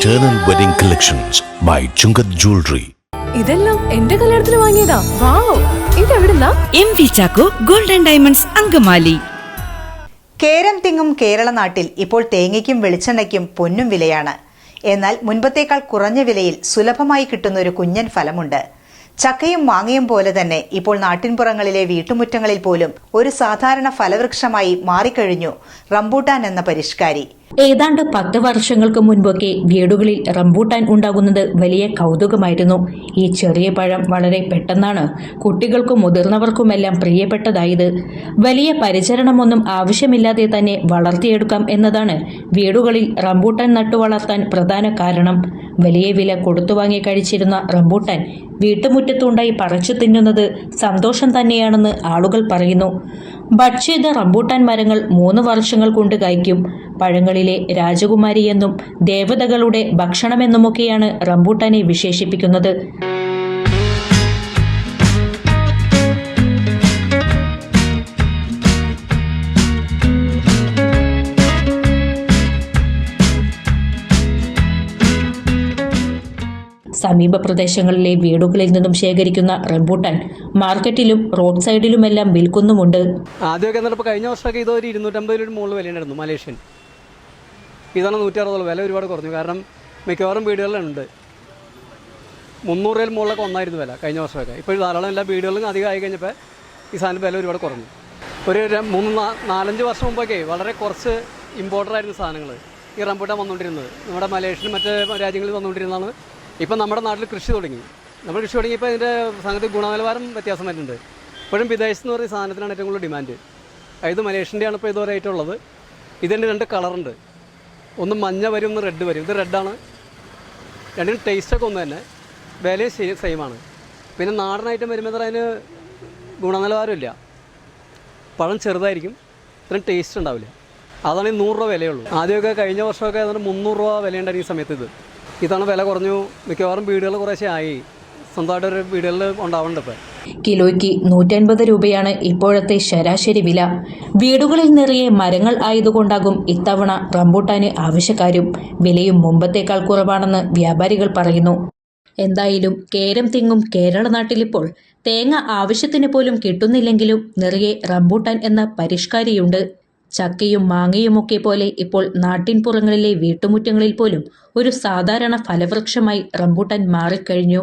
Eternal Wedding Collections by Chungat Jewelry. ഇതെല്ലാം എന്റെ കല്യാണത്തിന് വാങ്ങിയതാ. Wow ഇതെവിടുന്നാ? M V Chacko golden diamonds Angamaly. കേരം തിങ്ങും കേരള നാട്ടിൽ ഇപ്പോൾ തേങ്ങയ്ക്കും വെളിച്ചെണ്ണയ്ക്കും പൊന്നും വിലയാണ്. എന്നാൽ മുൻപത്തേക്കാൾ കുറഞ്ഞ വിലയിൽ സുലഭമായി കിട്ടുന്ന ഒരു കുഞ്ഞൻ ഫലമുണ്ട്. ചക്കയും മാങ്ങയും പോലെ തന്നെ ഇപ്പോൾ നാട്ടിൻപുറങ്ങളിലെ വീട്ടുമുറ്റങ്ങളിൽ പോലും ഒരു സാധാരണ ഫലവൃക്ഷമായി മാറിക്കഴിഞ്ഞു റംബൂട്ടാൻ എന്ന പരിഷ്കാരി. ഏതാണ്ട് പത്ത് വർഷങ്ങൾക്ക് മുൻപൊക്കെ വീടുകളിൽ റംബൂട്ടാൻ ഉണ്ടാകുന്നത് വലിയ കൗതുകമായിരുന്നു. ഈ ചെറിയ പഴം വളരെ പെട്ടെന്നാണ് കുട്ടികൾക്കും മുതിർന്നവർക്കുമെല്ലാം പ്രിയപ്പെട്ടതായത്. വലിയ പരിചരണമൊന്നും ആവശ്യമില്ലാതെ തന്നെ വളർത്തിയെടുക്കാം എന്നതാണ് വീടുകളിൽ റംബൂട്ടാൻ നട്ടുവളർത്താൻ പ്രധാന കാരണം. വലിയ വില കൊടുത്തു വാങ്ങി കഴിച്ചിരുന്ന റംബൂട്ടാൻ വീട്ടുമുറ്റത്തുണ്ടായി പറിച്ചു തിന്നുന്നത് സന്തോഷം തന്നെയാണെന്ന് ആളുകൾ പറയുന്നു. ബഡ് ചെയ്ത റംബൂട്ടാൻ മരങ്ങൾ മൂന്ന് വർഷങ്ങൾ കൊണ്ട് കായ്ക്കും. പഴങ്ങളിലെ രാജകുമാരിയെന്നും ദേവതകളുടെ ഭക്ഷണമെന്നുമൊക്കെയാണ് റംബൂട്ടാനെ വിശേഷിപ്പിക്കുന്നത്. സമീപ പ്രദേശങ്ങളിലെ വീടുകളിൽ നിന്നും ശേഖരിക്കുന്ന റംബൂട്ടാൻ മാർക്കറ്റിലും റോഡ് സൈഡിലുമെല്ലാം വിൽക്കുന്നുമുണ്ട്. ആദ്യമൊക്കെ എന്നിട്ട് കഴിഞ്ഞ വർഷമൊക്കെ ഇത് ഒരു ഇരുന്നൂറ്റമ്പത് രൂപ മുകളിൽ വിലയുണ്ടായിരുന്നു മലേഷ്യൻ. ഇതാണ് നൂറ്റി അറുപത് വില ഒരുപാട് കുറഞ്ഞു. കാരണം മിക്കവാറും വീടുകളിലുണ്ട്. മുന്നൂറ് രൂപയിൽ മുകളിലൊക്കെ ഒന്നായിരുന്നു വില കഴിഞ്ഞ വർഷമൊക്കെ. ഇപ്പോൾ ധാരാളം എല്ലാ വീടുകളിലും അധികം ആയി കഴിഞ്ഞപ്പോൾ ഈ സാധനം വില ഒരുപാട് കുറഞ്ഞു. ഒരു മൂന്ന് നാലഞ്ച് വർഷം മുമ്പൊക്കെ വളരെ കുറച്ച് ഇമ്പോർട്ടന്റ് ആയിരുന്നു സാധനങ്ങൾ ഈ റംബൂട്ടാൻ വന്നുകൊണ്ടിരുന്നത് നമ്മുടെ മലേഷ്യയിലും മറ്റ് രാജ്യങ്ങളിൽ വന്നുകൊണ്ടിരുന്നതാണ് ഇപ്പം നമ്മുടെ നാട്ടിൽ കൃഷി തുടങ്ങി. നമ്മൾ കൃഷി തുടങ്ങിയപ്പോൾ അതിന്റെ സംഗതി ഗുണനിലവാരം വ്യത്യാസം വരുന്നുണ്ട് ഇപ്പോഴും വിദേശത്ത് എന്ന് പറയുന്ന സാധനത്തിനാണ് ഏറ്റവും കൂടുതൽ ഡിമാൻഡ്. അതായത് മലേഷ്യന്റെയാണ് ഇപ്പോൾ ആയിട്ടുള്ളത് ഇതിന്റെ രണ്ട് കളറുണ്ട്. ഒന്ന് മഞ്ഞ വരും ഒന്ന് റെഡ് വരും. ഇത് റെഡാണ്. രണ്ടിനും ടേസ്റ്റൊക്കെ ഒന്ന് തന്നെ. വിലയും സെയിം സെയിമാണ് പിന്നെ നാടൻ ഐറ്റം വരുമ്പോൾ അതിന് ഗുണനിലവാരമില്ല. പഴം ചെറുതായിരിക്കും. ഇത്രയും ടേസ്റ്റ് ഉണ്ടാവില്ല. അതാണ് നൂറ് രൂപ വിലയുള്ളൂ. ആദ്യമൊക്കെ കഴിഞ്ഞ വർഷമൊക്കെ അതിന് മുന്നൂറ് രൂപ വിലയുണ്ടായിരുന്നു ഈ സമയത്ത് ഇത്. ഇതാണ് വില കുറഞ്ഞു. മിക്കവാറും വീടുകൾ കുറേശ്ശെ ആയി. സ്വന്തമായിട്ടൊരു വീടുകളിൽ ഉണ്ടാവുന്നുണ്ട് ഇപ്പോൾ കിലോയ്ക്ക് നൂറ്റൻപത് രൂപയാണ് ഇപ്പോഴത്തെ ശരാശരി വില. വീടുകളിൽ നിറയെ മരങ്ങൾ ആയതുകൊണ്ടാകും ഇത്തവണ റംബൂട്ടാന് ആവശ്യക്കാരും വിലയും മുമ്പത്തേക്കാൾ കുറവാണെന്ന് വ്യാപാരികൾ പറയുന്നു. എന്തായാലും കേരം തിങ്ങും കേരള നാട്ടിലിപ്പോൾ തേങ്ങ ആവശ്യത്തിന് പോലും കിട്ടുന്നില്ലെങ്കിലും നിറയെ റംബൂട്ടാൻ എന്ന പരിഷ്കാരിയുണ്ട്. ചക്കയും മാങ്ങയുമൊക്കെ പോലെ ഇപ്പോൾ നാട്ടിൻപുറങ്ങളിലെ വീട്ടുമുറ്റങ്ങളിൽ പോലും ഒരു സാധാരണ ഫലവൃക്ഷമായി റംബൂട്ടാൻ മാറിക്കഴിഞ്ഞു.